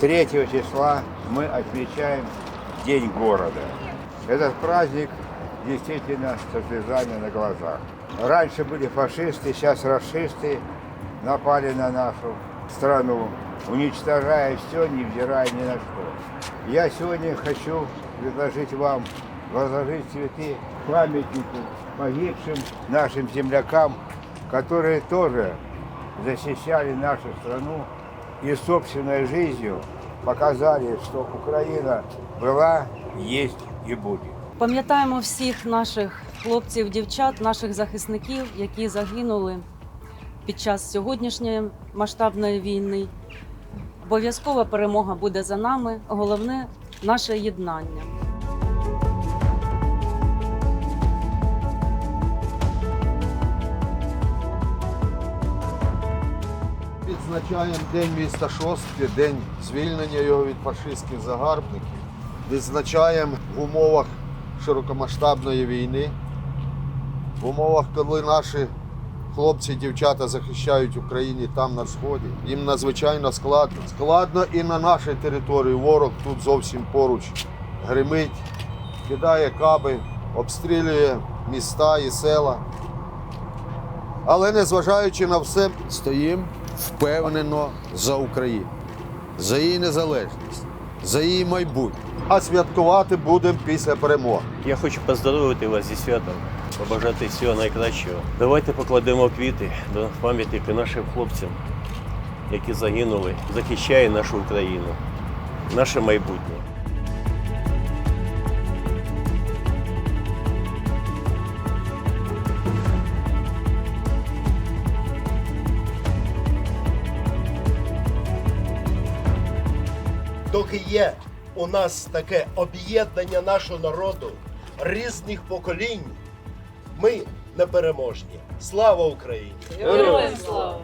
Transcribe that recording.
3 числа мы отмечаем День города. Этот праздник действительно со слезами на глазах. Раньше были фашисты, сейчас расисты напали на нашу страну, уничтожая все, невзирая ни на что. Я сегодня хочу предложить вам возложить цветы памятнику погибшим нашим землякам, которые тоже защищали нашу страну и собственной жизнью показали, що Україна була, є і буде. Пам'ятаємо всіх наших хлопців, дівчат, наших захисників, які загинули під час сьогоднішньої масштабної війни. Обов'язкова перемога буде за нами. Головне наше єднання. Відзначаємо День міста Шостки, день звільнення його від фашистських загарбників. Відзначаємо в умовах широкомасштабної війни, в умовах, коли наші хлопці і дівчата захищають Україну там на сході. Їм надзвичайно складно. Складно і на нашій території. Ворог тут зовсім поруч гримить, кидає каби, обстрілює міста і села. Але незважаючи на все, стоїмо впевнено за Україну, за її незалежність, за її майбутнє. А святкувати будемо після перемоги. Я хочу поздоровити вас зі святом, побажати всього найкращого. Давайте покладемо квіти до пам'ятника нашим хлопцям, які загинули, захищає нашу Україну, наше майбутнє. Доки є у нас таке об'єднання нашого народу різних поколінь, ми непереможні. Слава Україні! Героям слава!